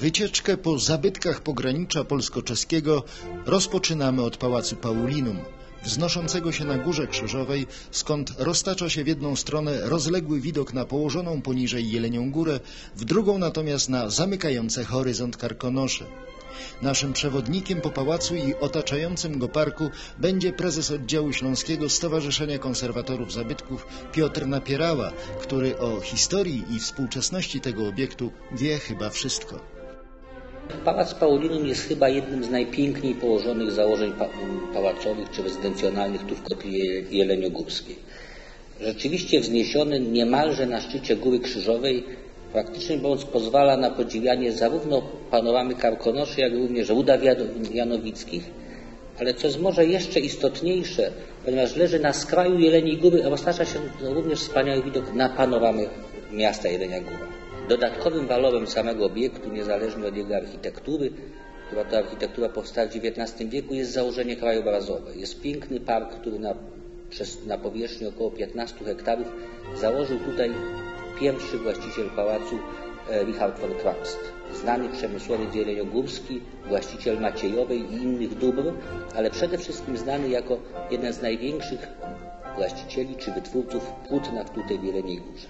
Wycieczkę po zabytkach pogranicza polsko-czeskiego rozpoczynamy od Pałacu Paulinum, wznoszącego się na Górze Krzyżowej, skąd roztacza się w jedną stronę rozległy widok na położoną poniżej Jelenią Górę, w drugą natomiast na zamykające horyzont Karkonosze. Naszym przewodnikiem po pałacu i otaczającym go parku będzie prezes oddziału śląskiego Stowarzyszenia Konserwatorów Zabytków Piotr Napierała, który o historii i współczesności tego obiektu wie chyba wszystko. Pałac Paulinum jest chyba jednym z najpiękniej położonych założeń pa pałacowych czy rezydencjonalnych tu w Kotli Jeleniogórskiej. Rzeczywiście wzniesiony niemalże na szczycie Góry Krzyżowej, praktycznie biorąc pozwala na podziwianie zarówno panoramy Karkonoszy, jak również Rudaw Janowickich, ale co jest może jeszcze istotniejsze, ponieważ leży na skraju Jeleniej Góry, roztacza się również wspaniały widok na panoramę miasta Jelenia Góra. Dodatkowym walorem samego obiektu, niezależnie od jego architektury, która to architektura powstała w XIX wieku, jest założenie krajobrazowe. Jest piękny park, który na, przez, na powierzchni około 15 hektarów założył tutaj pierwszy właściciel pałacu e, Richard von Kramst. Znany przemysłowiec jeleniogórski, właściciel Maciejowej i innych dóbr, ale przede wszystkim znany jako jeden z największych właścicieli czy wytwórców płótna tutaj w Jeleniej Górze.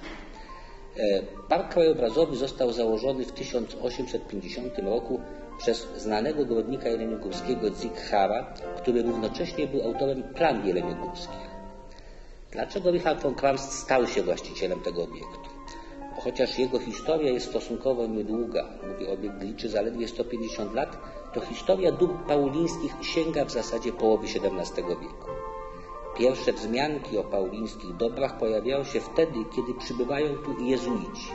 E, park krajobrazowy został założony w 1850 roku przez znanego grodnika jeleniogórskiego Zikhara, który równocześnie był autorem plan jeleniogórskich. Dlaczego Richard von Kramst stał się właścicielem tego obiektu? Chociaż jego historia jest stosunkowo niedługa, mówię, obiekt liczy zaledwie 150 lat, to historia dóbr paulińskich sięga w zasadzie połowy XVII wieku. Pierwsze wzmianki o paulińskich dobrach pojawiają się wtedy, kiedy przybywają tu jezuici.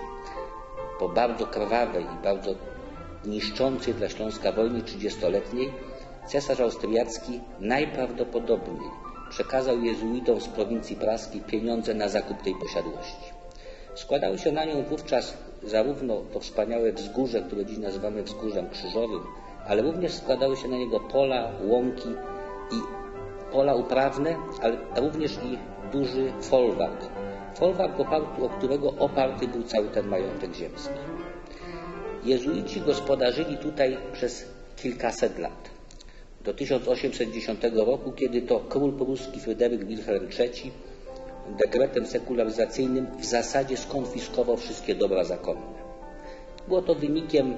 Po bardzo krwawej i bardzo niszczącej dla Śląska wojnie trzydziestoletniej cesarz austriacki najprawdopodobniej przekazał jezuitom z prowincji praskiej pieniądze na zakup tej posiadłości. Składały się na nią wówczas zarówno to wspaniałe wzgórze, które dziś nazywamy wzgórzem krzyżowym, ale również składały się na niego pola, łąki i pola uprawne, ale również i duży folwark. Folwark, oparty, o którego oparty był cały ten majątek ziemski. Jezuici gospodarzyli tutaj przez kilkaset lat. Do 1810 roku, kiedy to król pruski Fryderyk Wilhelm III dekretem sekularyzacyjnym w zasadzie skonfiskował wszystkie dobra zakonne. Było to wynikiem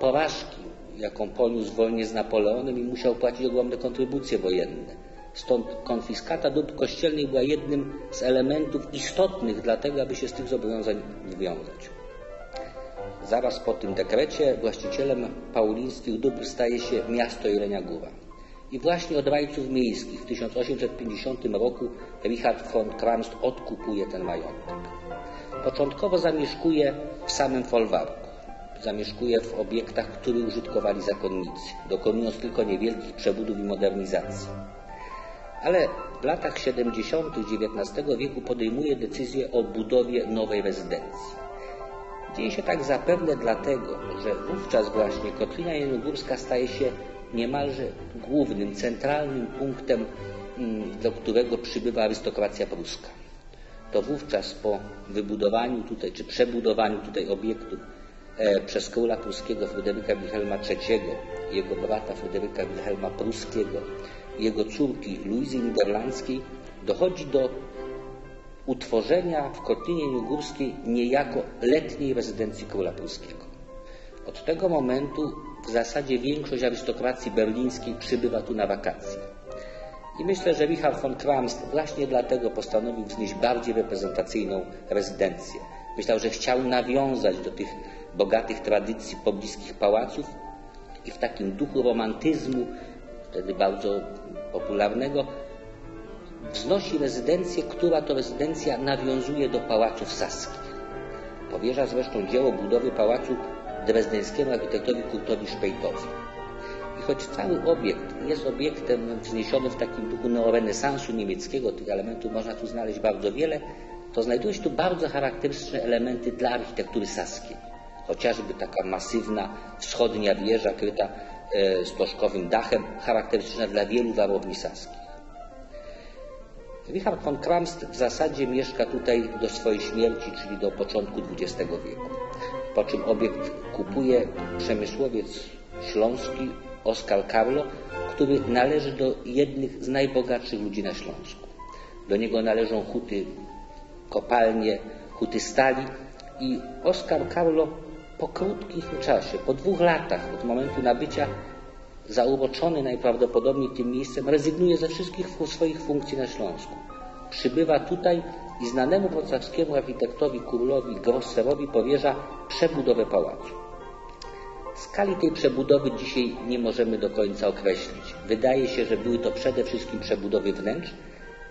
porażki, jaką poniósł w wojnie z Napoleonem i musiał płacić ogromne kontrybucje wojenne. Stąd konfiskata dóbr kościelnych była jednym z elementów istotnych dla tego, aby się z tych zobowiązań wywiązać. Zaraz po tym dekrecie właścicielem paulińskich dóbr staje się miasto Jelenia Góra. I właśnie od rajców miejskich w 1850 roku Richard von Kramst odkupuje ten majątek. Początkowo zamieszkuje w samym folwarku. Zamieszkuje w obiektach, które użytkowali zakonnicy, dokonując tylko niewielkich przebudów i modernizacji. Ale w latach 70. XIX wieku podejmuje decyzję o budowie nowej rezydencji. Dzieje się tak zapewne dlatego, że wówczas właśnie Kotlina Jeleniogórska staje się niemalże głównym, centralnym punktem, mm, do którego przybywa arystokracja pruska. To wówczas po wybudowaniu tutaj, czy przebudowaniu tutaj obiektu e, przez króla pruskiego Fryderyka Wilhelma III, jego brata Fryderyka Wilhelma Pruskiego, jego córki Luizy Niderlandzkiej, dochodzi do utworzenia w Kotlinie Jugórskiej niejako letniej rezydencji króla pruskiego. Od tego momentu w zasadzie większość arystokracji berlińskiej przybywa tu na wakacje. I myślę, że Richard von Kramst właśnie dlatego postanowił wznieść bardziej reprezentacyjną rezydencję. Myślał, że chciał nawiązać do tych bogatych tradycji pobliskich pałaców i w takim duchu romantyzmu, wtedy bardzo popularnego, wznosi rezydencję, która to rezydencja nawiązuje do pałaców saskich. Powierza zresztą dzieło budowy pałacu drezdeńskiemu architektowi Kurtowi Szpejtowi. I choć cały obiekt jest obiektem wzniesionym w takim duchu neorenesansu niemieckiego, tych elementów można tu znaleźć bardzo wiele, to znajdują się tu bardzo charakterystyczne elementy dla architektury saskiej. Chociażby taka masywna wschodnia wieża kryta e, stożkowym dachem, charakterystyczna dla wielu warowni saskich. Richard von Kramst w zasadzie mieszka tutaj do swojej śmierci, czyli do początku XX wieku. po czym obiekt kupuje przemysłowiec śląski Oskar Karlo, który należy do jednych z najbogatszych ludzi na Śląsku. Do niego należą huty, kopalnie, huty stali i Oskar Karlo po krótkim czasie, po dwóch latach od momentu nabycia, zauroczony najprawdopodobniej tym miejscem, rezygnuje ze wszystkich swoich funkcji na Śląsku. Przybywa tutaj i znanemu wrocławskiemu architektowi Kurlowi Grosserowi powierza przebudowę pałacu. Skali tej przebudowy dzisiaj nie możemy do końca określić. Wydaje się, że były to przede wszystkim przebudowy wnętrz,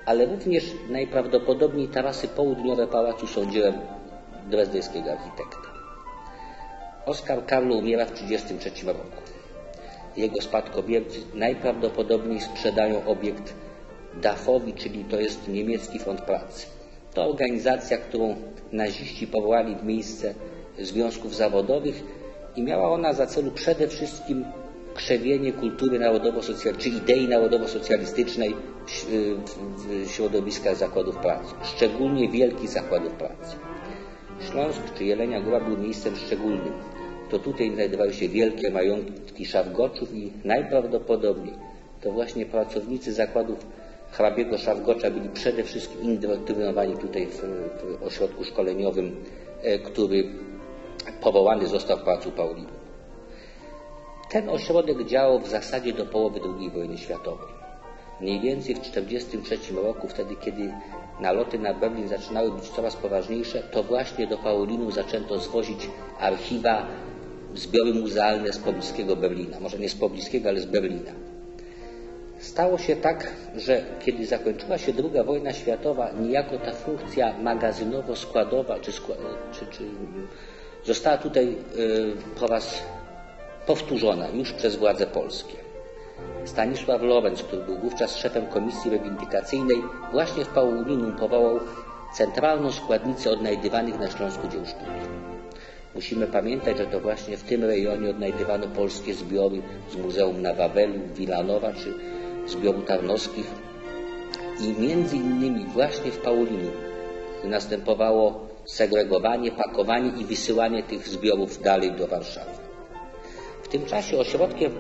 ale również najprawdopodobniej tarasy południowe pałacu są dziełem drezdyjskiego architekta. Oskar Karlo umiera w 1933 roku. Jego spadkobiercy najprawdopodobniej sprzedają obiekt DAF-owi, czyli to jest niemiecki front pracy. To organizacja, którą naziści powołali w miejsce związków zawodowych i miała ona za celu przede wszystkim krzewienie kultury narodowo-socjalistycznej, czy idei narodowo-socjalistycznej w środowiskach zakładów pracy, szczególnie wielkich zakładów pracy. Śląsk czy Jelenia Góra był miejscem szczególnym. To tutaj znajdowały się wielkie majątki szawgoczów i najprawdopodobniej to właśnie pracownicy zakładów hrabiego Szawgocza byli przede wszystkim indoktrynowani tutaj w, w ośrodku szkoleniowym, e, który powołany został w Pałacu Paulinu. Ten ośrodek działał w zasadzie do połowy II wojny światowej. Mniej więcej w 1943 roku, wtedy kiedy naloty na Berlin zaczynały być coraz poważniejsze, to właśnie do Paulinu zaczęto zwozić archiwa, zbiory muzealne z pobliskiego Berlina. Może nie z pobliskiego, ale z Berlina. Stało się tak, że kiedy zakończyła się II wojna światowa, niejako ta funkcja magazynowo-składowa czy, czy, czy została tutaj y, po raz powtórzona już przez władze polskie. Stanisław Lorenz, który był wówczas szefem Komisji Reivindykacyjnej, właśnie w Paulinum powołał centralną składnicę odnajdywanych na Śląsku dzieł sztuki. Musimy pamiętać, że to właśnie w tym rejonie odnajdywano polskie zbiory z Muzeum na Wawelu, Wilanowa czy zbioru Tarnowskich i między innymi właśnie w Paulinu następowało segregowanie, pakowanie i wysyłanie tych zbiorów dalej do Warszawy. W tym czasie ośrodkiem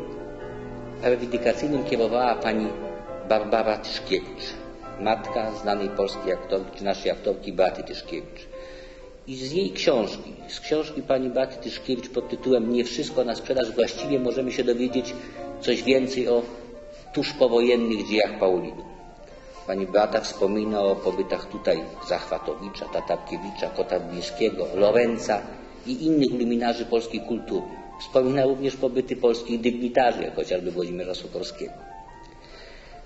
reivindykacyjnym kierowała pani Barbara Tyszkiewicz, matka znanej polskiej aktorki, naszej aktorki Beaty Tyszkiewicz. I z jej książki, z książki pani Beaty Tyszkiewicz pod tytułem Nie wszystko na sprzedaż właściwie możemy się dowiedzieć coś więcej o tuż powojennych dziejach Pauliny. Pani Beata wspomina o pobytach tutaj Zachwatowicza, Tatapkiewicza, Kotarbińskiego, Lorenza i innych luminarzy polskiej kultury. Wspomina również pobyty polskich dygnitarzy, jak chociażby Włodzimierza Sokorskiego.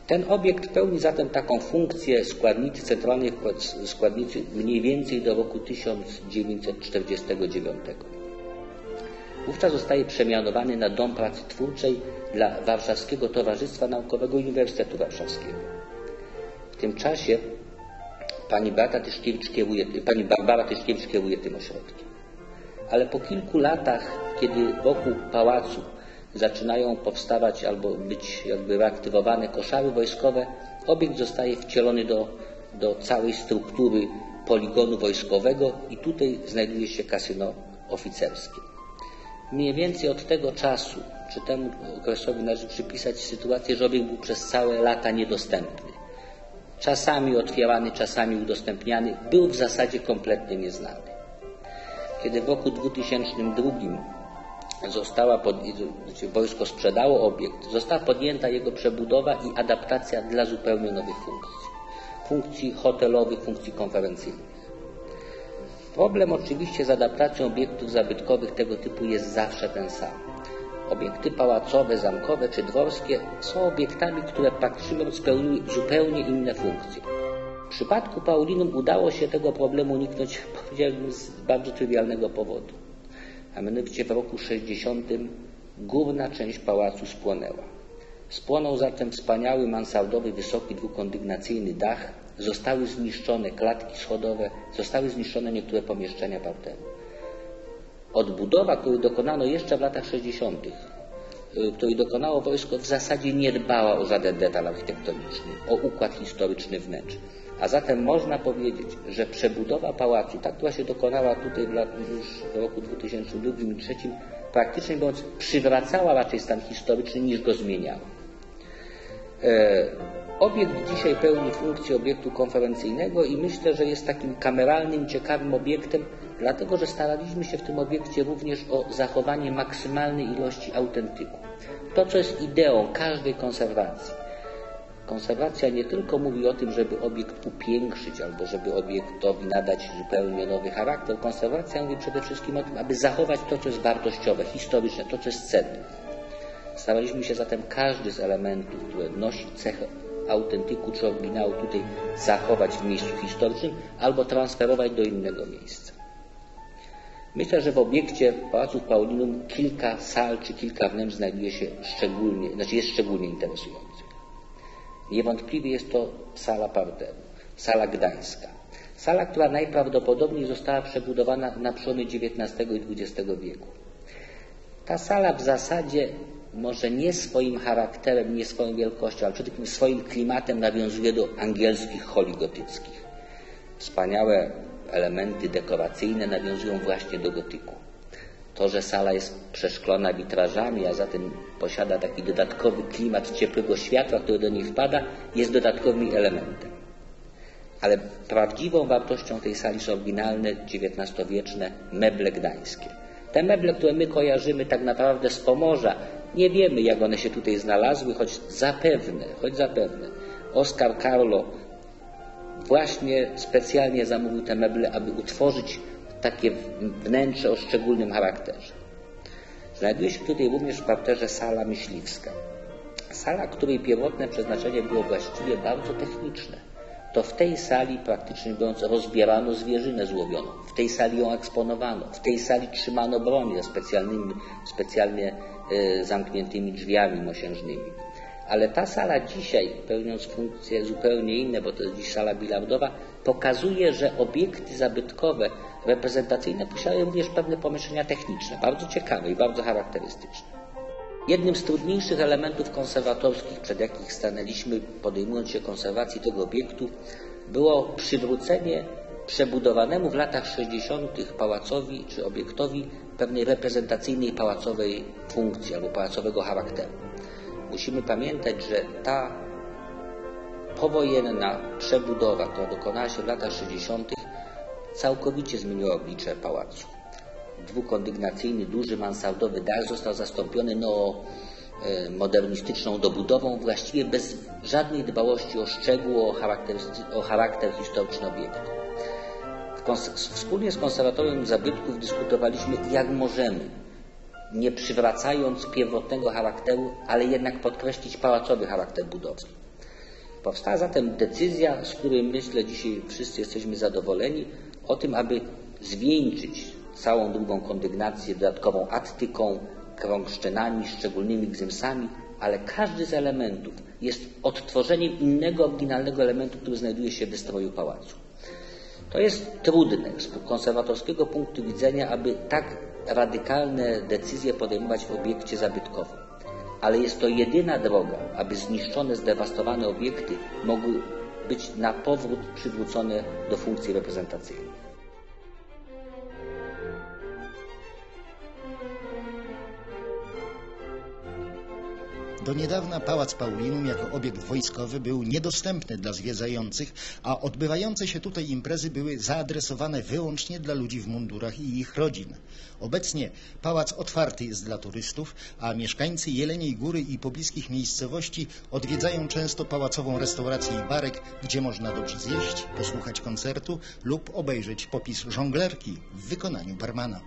Ten obiekt pełni zatem taką funkcję składnicy, centralnej składnicy mniej więcej do roku 1949. Wówczas zostaje przemianowany na Dom Pracy Twórczej dla Warszawskiego Towarzystwa Naukowego Uniwersytetu Warszawskiego. W tym czasie pani, Tyszkiewicz kieruje, pani Barbara Tyszkiewicz kieruje tym ośrodkiem. Ale po kilku latach, kiedy wokół pałacu zaczynają powstawać albo być jakby reaktywowane koszary wojskowe, obiekt zostaje wcielony do, do całej struktury poligonu wojskowego i tutaj znajduje się kasyno oficerskie. Mniej więcej od tego czasu, czy temu okresowi należy przypisać sytuację, że obiekt był przez całe lata niedostępny. Czasami otwierany, czasami udostępniany, był w zasadzie kompletnie nieznany. Kiedy w roku 2002 została pod, znaczy wojsko sprzedało obiekt, została podjęta jego przebudowa i adaptacja dla zupełnie nowych funkcji. Funkcji hotelowych, funkcji konferencyjnych. Problem oczywiście z adaptacją obiektów zabytkowych tego typu jest zawsze ten sam. Obiekty pałacowe, zamkowe czy dworskie są obiektami, które praktycznie spełniły zupełnie inne funkcje. W przypadku Paulinum udało się tego problemu uniknąć, z bardzo trywialnego powodu. A mianowicie w roku 60 górna część pałacu spłonęła. Spłonął zatem wspaniały mansardowy, wysoki, dwukondygnacyjny dach, zostały zniszczone klatki schodowe, zostały zniszczone niektóre pomieszczenia parteru. Odbudowa, której dokonano jeszcze w latach 60., y, której dokonało wojsko, w zasadzie nie dbała o żaden detal architektoniczny, o układ historyczny wnętrz. A zatem można powiedzieć, że przebudowa pałacu, tak która się dokonała tutaj w lat, już w roku 2002 i 2003, praktycznie biorąc, przywracała raczej stan historyczny niż go zmieniała. E, obiekt dzisiaj pełni funkcję obiektu konferencyjnego i myślę, że jest takim kameralnym, ciekawym obiektem, dlatego że staraliśmy się w tym obiekcie również o zachowanie maksymalnej ilości autentyku. To, co jest ideą każdej konserwacji. Konserwacja nie tylko mówi o tym, żeby obiekt upiększyć albo żeby obiektowi nadać zupełnie nowy charakter. Konserwacja mówi przede wszystkim o tym, aby zachować to, co jest wartościowe, historyczne, to, co jest cenne. Staraliśmy się zatem każdy z elementów, które nosi cechę autentyku czy oryginału tutaj zachować w miejscu historycznym albo transferować do innego miejsca. Myślę, że w obiekcie Pałacu Paulinum kilka sal czy kilka wnętrz znajduje się szczególnie, znaczy jest szczególnie interesujących. Niewątpliwie jest to sala parteru, sala gdańska. Sala, która najprawdopodobniej została przebudowana na przełomie XIX i XX wieku. Ta sala w zasadzie może nie swoim charakterem, nie swoją wielkością, ale przede wszystkim swoim klimatem nawiązuje do angielskich holi gotyckich. Wspaniałe elementy dekoracyjne nawiązują właśnie do gotyku. To, że sala jest przeszklona witrażami, a zatem posiada taki dodatkowy klimat ciepłego światła, który do niej wpada, jest dodatkowym elementem. Ale prawdziwą wartością tej sali są oryginalne XIX-wieczne meble gdańskie. Te meble, które my kojarzymy tak naprawdę z Pomorza, nie wiemy, jak one się tutaj znalazły, choć zapewne, choć zapewne Oscar Carlo właśnie specjalnie zamówił te meble, aby utworzyć takie wnętrze o szczególnym charakterze. Znajduje się tutaj również w parterze sala myśliwska. Sala, której pierwotne przeznaczenie było właściwie bardzo techniczne. To w tej sali praktycznie biorąc rozbierano zwierzynę złowioną, w tej sali ją eksponowano, w tej sali trzymano broń ze specjalnymi, specjalnie y, zamkniętymi drzwiami mosiężnymi. Ale ta sala dzisiaj, pełniąc funkcje zupełnie inne, bo to jest dziś sala bilardowa, pokazuje, że obiekty zabytkowe, reprezentacyjne posiadają również pewne pomieszczenia techniczne, bardzo ciekawe i bardzo charakterystyczne. Jednym z trudniejszych elementów konserwatorskich, przed jakich stanęliśmy, podejmując się konserwacji tego obiektu, było przywrócenie przebudowanemu w latach 60. pałacowi czy obiektowi pewnej reprezentacyjnej pałacowej funkcji albo pałacowego charakteru. Musimy pamiętać, że ta powojenna przebudowa, która dokonała się w latach 60., całkowicie zmieniła oblicze pałacu. Dwukondygnacyjny, duży mansardowy dach został zastąpiony neomodernistyczną dobudową, właściwie bez żadnej dbałości o szczegół, o o charakter historyczny obiektu. Wspólnie z konserwatorem zabytków dyskutowaliśmy, jak możemy nie przywracając pierwotnego charakteru, ale jednak podkreślić pałacowy charakter budowli. Powstała zatem decyzja, z której myślę dzisiaj wszyscy jesteśmy zadowoleni, o tym, aby zwieńczyć całą drugą kondygnację dodatkową attyką, krągszczynami, szczególnymi gzymsami, ale każdy z elementów jest odtworzeniem innego, oryginalnego elementu, który znajduje się w wystroju pałacu. To jest trudne z konserwatorskiego punktu widzenia, aby tak radykalne decyzje podejmować w obiekcie zabytkowym. Ale jest to jedyna droga, aby zniszczone, zdewastowane obiekty mogły być na powrót przywrócone do funkcji reprezentacyjnej. Do niedawna Pałac Paulinum jako obiekt wojskowy był niedostępny dla zwiedzających, a odbywające się tutaj imprezy były zaadresowane wyłącznie dla ludzi w mundurach i ich rodzin. Obecnie pałac otwarty jest dla turystów, a mieszkańcy Jeleniej Góry i pobliskich miejscowości odwiedzają często pałacową restaurację i barek, gdzie można dobrze zjeść, posłuchać koncertu lub obejrzeć popis żonglerki w wykonaniu barmana.